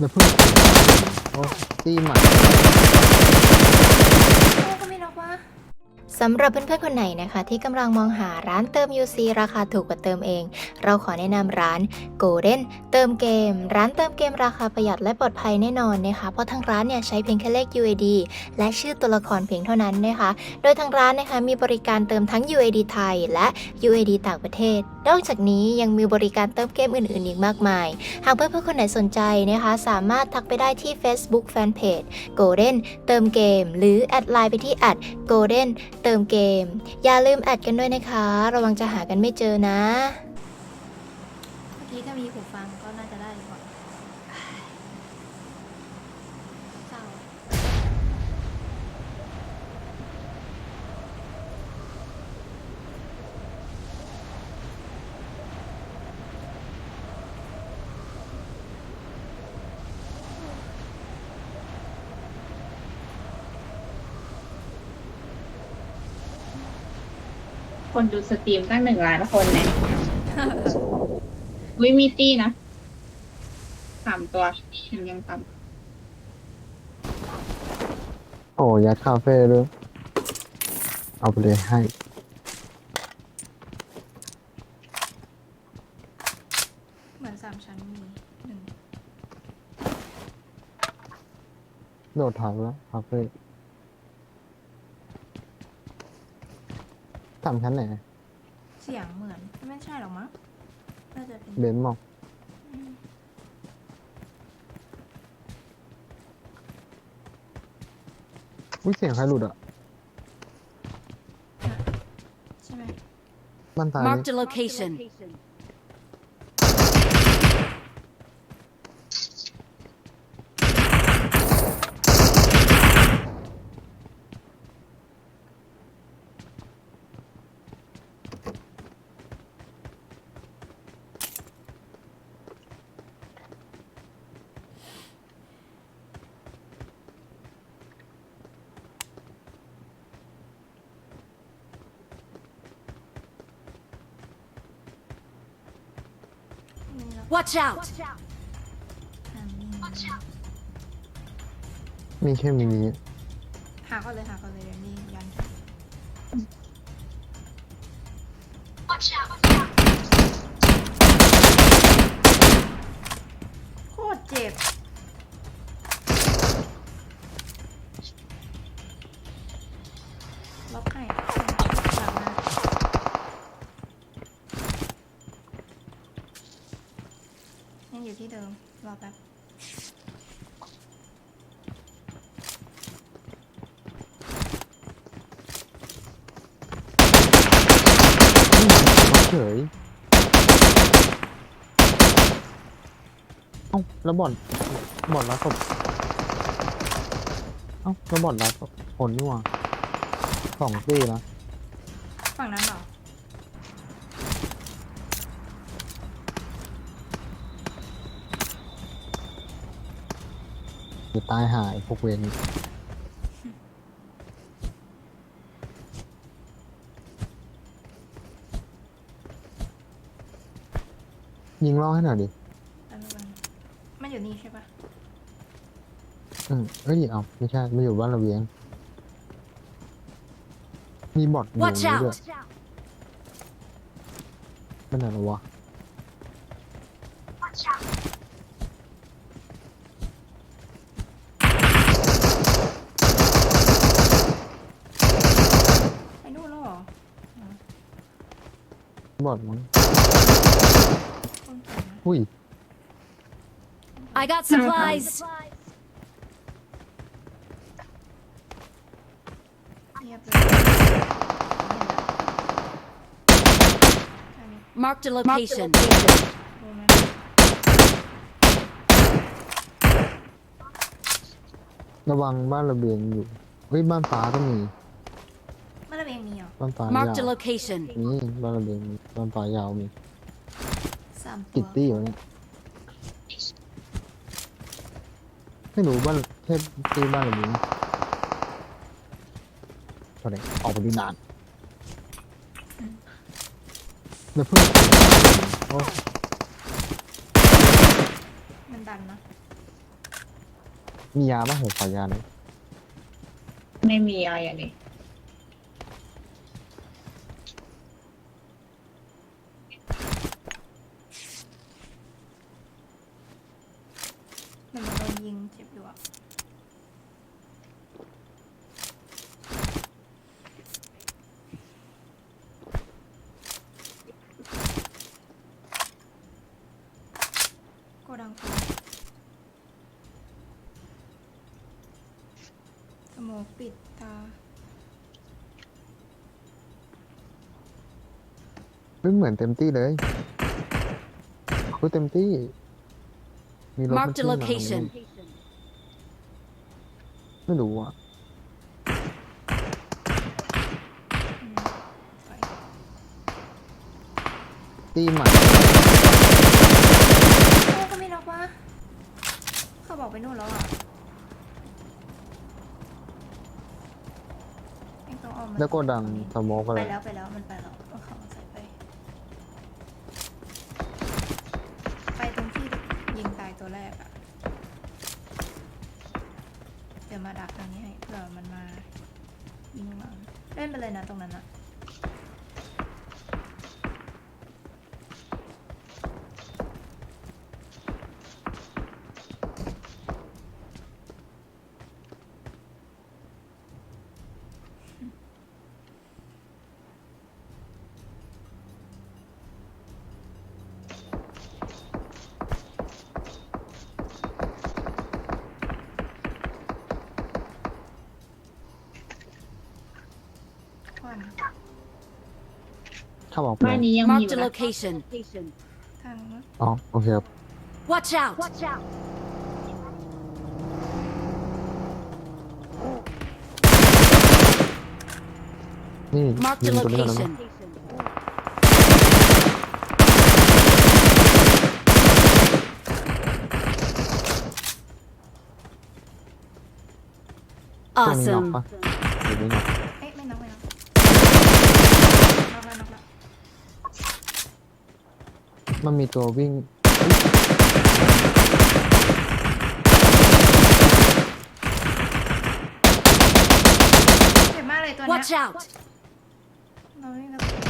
เดี๋ยวเพิ่งโอ้ตีใหม่ โอ้ก็ไม่ล็อกวะ สำหรับเพื่อนๆคนไหนนะคะ ที่กำลังมองหาร้านเติม UC ราคาถูกกว่าเติมเอง เราขอแนะนำร้าน Golden เติมเกม ร้านเติมเกมราคาประหยัดและปลอดภัยแน่นอนนะคะ เพราะทางร้านเนี่ยใช้เพียงแค่เลข UAD และชื่อตัวละครเพียงเท่านั้นนะคะ โดยทางร้านนะคะมีบริการเติมทั้ง UAD ไทย และ UAD ต่างประเทศ นอกจากนี้ยังมีบริการเติมเกมอื่นๆอีกมากมาย หากเพื่อนๆคนไหนสนใจนะคะ สามารถทักไปได้ที่ Facebook Fanpage Golden เติมเกม หรือแอดไลน์ไปที่แอด Golden เติมเกม อย่าลืมแอดกันด้วยนะคะ ระวังจะหากันไม่เจอนะ เมื่อกี้ถ้ามีหูฟังก็น่าจะได้ก่อนเศร้า คนดูสตรีมตั้งหนึ่งล้านคนเนี่ยวิมีตี้นะสามตัวยังยังต่โอ้ยัดคาเฟ่ด้วยเอาไปเลยให้ เหมือนสามชั้นมีหนึ่งโดดถังแล้วคาเฟ่ สามชั้นไหนเสียงเหมือน ไม่ใช่หรอกมั้งน่าจะเป็นเบนซ์บอกอุ้ยเสียงใครหลุดอะใช่ไหมบ้านตายนี่ Marked a location. Watch out! ทางนี้มีแค่มินิหาก่อนเลยหาก่อนเลยเดี๋ยวนี้ยันโคตรเจ็บ แป๊บเฉยเอ้าแล้วบอดบอดรับศพเอ้าแล้วบอดรับคนนี่หว่าสองตีนะฝั่งนั้นเหรอ จะตายหายพวกเวรนี่ยิงล่อให้หน่อยดิ อันนั้นมันอยู่นี่ใช่ปะอืมเอ้ยเอาไม่ใช่ไม่อยู่บ้านระเวียง มีบอทอยู่ Watch นี่ด้วย out! เป็นอะไรวะ นู่นแล้วเหรอบอทมั้งต้นเก่งนะอุ้ย I got supplies. เงียบเลยอันนี้ Marked a location. โดนไหมระวังบ้านระเบียงอยู่ เฮ้ย บ้านฟ้าก็มีมัน ระเบียงมีเหรอบ้านฟ้า Marked a ยาว location. นี่บ้านระเบียงมีบ้านฟ้ายาวมีสามตักิวตตี้วะเนี่ยไม่รู้บ้านเทพตีบ้านระเบียงตอนไหนออกไปดูนานเดี๋ยวเพิ่งโอ้มันดันนะมียาบ้างผมขอยาหน่อยไม่มีอะไรอะนี่ หมันโดนยิงเจ็บอยู่อะโกดังฟ้าสมองปิดตา ไม่เหมือนเต็มที่เลยคือเต็มที่ มีรถมัน Marked a ขึ้นมาตรงนี้ location. ไม่รู้อะอืมไปตีหมาโอ้ก็ไม่รับวะเขาบอกไปนู่นแล้วอะเอ็งต้องออกมาแล้วก็ดังสโมกอะไร ไปแล้วไปแล้วมันไปแล้ว มาดักตรงนี้ให้เผื่อมันมายิงหลังเล่นไปเลยนะตรงนั้นอะ ถ้าบอกบ้านนี้ยังมีอ Marked ยู่ a นะ location. ทางนู้นอ๋อโอเคครับ Watch out! นี่ Marked ยิ a งตัวนี้ก่อนนะ location. Awesome. Awesome. หรือไม่น็อกเอ๊ะไม่น็อกไม่น็อกน็อกแล้วน็อกแล้ว มันมีตัววิ่ง เจ็บมากเลยตัวเนี้ย Watch out! เราไม่มีกระสุน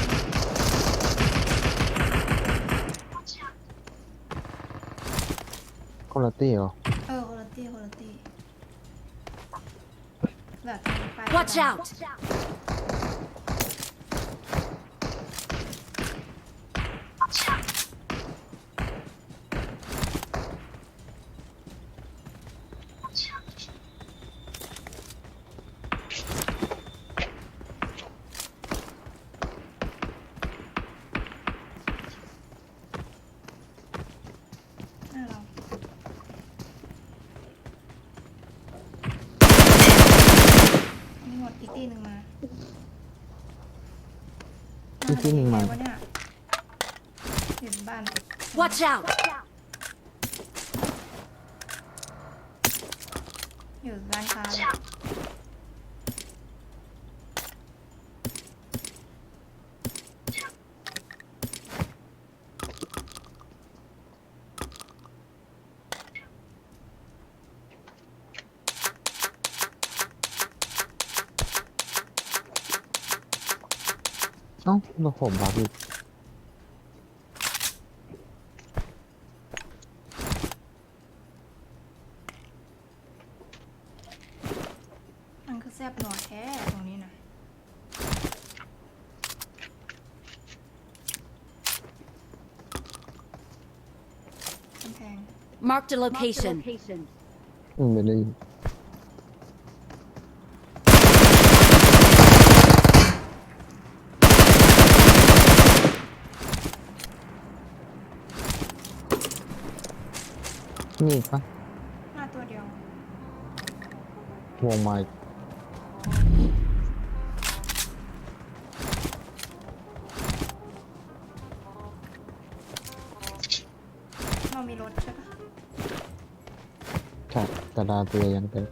คุณภาพเหรอ เออคนละตี้คนละตี้แบบไป Watch out! หน้าเรานี่หมด อีกตีหนึ่งมาอีกตีหนึ่งมาวะเนี่ยอยู่บ้าน Watch out! อยู่ร้านค้าเลย เอ้าเราผมบักอีกมันคือแซบหน่อแท้ตรงนี้นะกำแพง Marked a location. อืมเดี๋ยวได้ยิน นี่อีกปะหน้าตัวเดียว วงไม้เรามีรถใช่ปะใช่แต่ดาตัวยังเป็น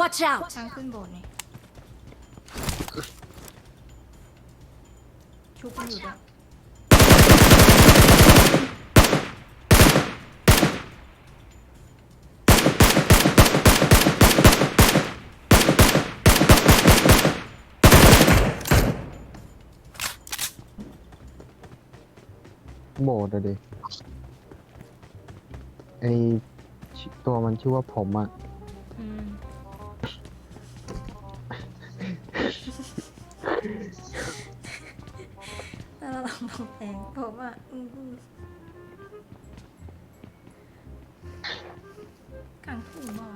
Watch out! ทางขึ้นโบสถ์นี่ชุบมันอยู่ด้วยโบดอะดิไอชื่อตัวมันชื่อว่าผมอะ แล้วเราลองแองผมอะอืมอืมกลางถุงอ่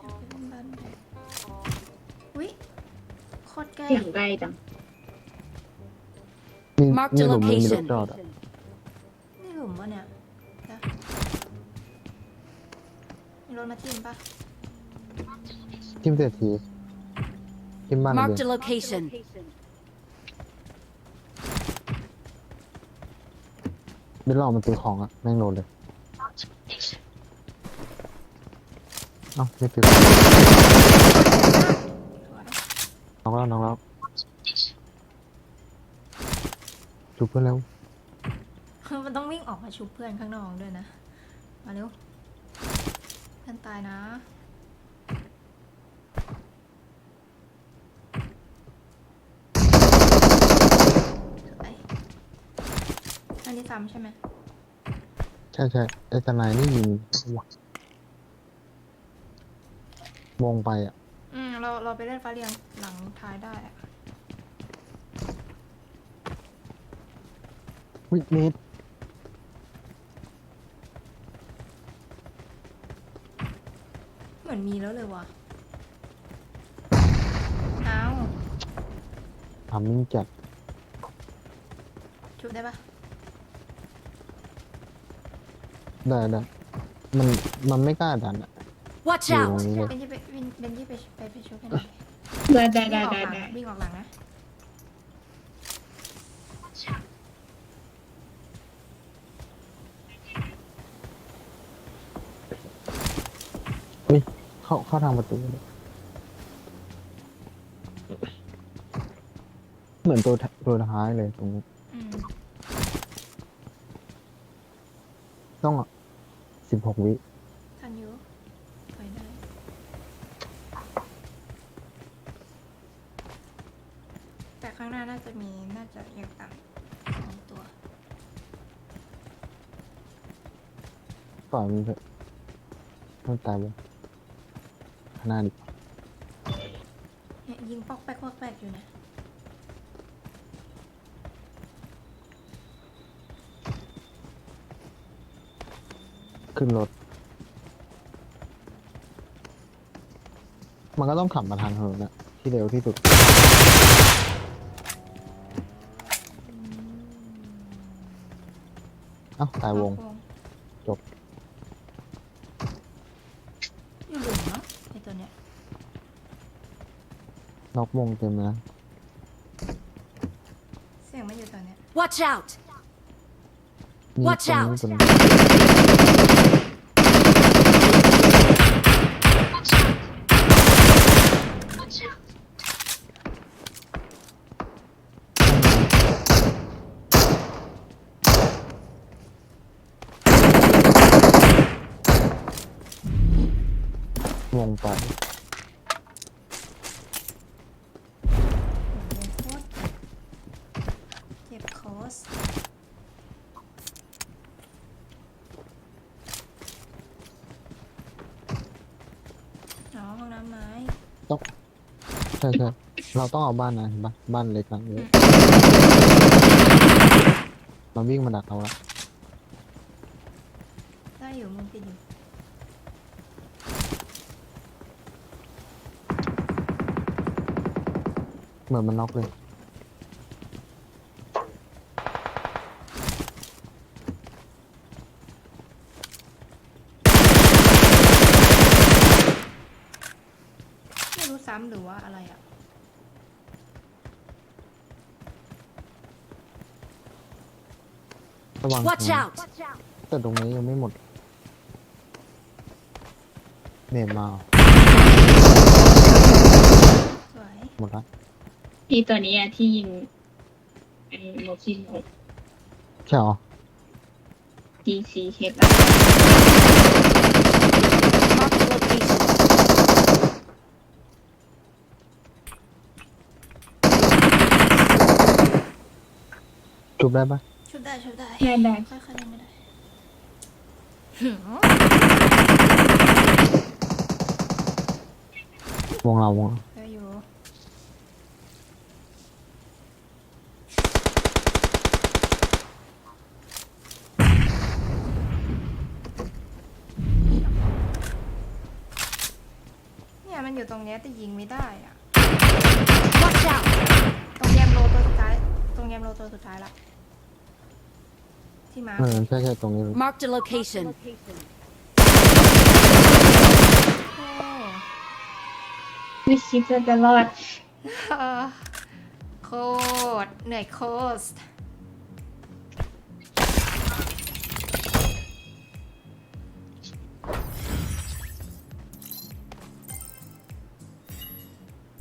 อยากไปเล่นบ้ยโคตรใกล้ เสียงไกลจัง Marked นี่ a หลุมนี้มีรถ location. จอดอะนี่หลุมปะเนี่ยเดี๋ยวมีรถมาทิ่มปะทิมเศรษฐีทิมบ้านเลย Marked a location. เป็นรอบมันซื้อของอะแม่งโดนเลยเอ้าไม่ซื้อสวยน้องแล้วน้องแล้ว จุบเพื่อนแล้ว มันต้องวิ่งออกมาชุบเพื่อนข้างนอกด้วยนะ มาเร็ว เพื่อนตายนะสวยอันนี้ซ้ำใช่ไหมใช่ใช่ไอ้ตนายนี่ยิงว้าวงไปอะ อืม เราเราไปเล่นฟ้าเรียงหลังท้ายได้อะ วิเนตเหมือนมีแล้วเลยว่ะเอาทำมิ่งจัดชุบได้ปะได้ได้มันมันไม่กล้าดันอะ Watch อยู่ตรง out! นี้เลย เป็นที่ไปเป็นเป็นที่ไปไปไปชุบให้หน่อยได้ได้ได้วิ่งออกได้หลังได้วิ่งออกหลังนะ เข้าเข้าทางประตูเลยเหมือนตัวท้ายตัวท้ายเลยตรงนี้อืมต้องสิบหกวิทันอยูไปได้แต่ข้างหน้าน่าจะมีน่าจะยังต่ำสองตัว ปล่อยมันเถอะต้องตายเลย ข้างหน้าดิเนี่ยยิงปอกแป๊กปอกแป๊กอยู่นะขึ้นรถ มันก็ต้องขับมาทางถนนนะที่เร็วที่สุด เอ้าตายวงจบ อยู่หลุมเนาะไอตัวเนี้ย น อกวงเต็มเลยนะเสียงไม่อยู่ตัวเนี้ย Watch out! มี Watch ตรง out นี้ตัวนึงวงไป โอ้โหโคตรเจ็บคอสอ๋อ ห้องน้ำไม้ใช่ใช่เราต้องเอาบ้านนะเห็นปะบ้านเล็กหลังนี้มันวิ่งมาดักเราละได้อยู่มุมปิดอยู่เหมือนมันน็อกเลย ซ้ำหรือว่าอะไรอะ ระวัง Watch นะ out! แต่ตรงนี้ยังไม่หมด เนตมาสวย หมดละที่ตัวนี้อะที่ยิงไอ้โมชินใช่เหรอทีซีเฮดแล้ว Marked a location. จุบได้ปะชุบได้ชุบได้ได้ได้ ค่อยๆเล่นไม่ได้วงเราวงเราได้อยู่เนี่ยมันอยู่ตรงเนี้ยแต่ยิงไม่ได้อะ Watch out! ตรงแยมโลตัวสุดท้าย ตรงแยมโลตัวสุดท้ายละ ที่มาร์คเออใช่ใช่ตรงนี้ Marked a location. โอ้ไม่คิดว่าจะรอดเออโคตรเหนื่อยโคตร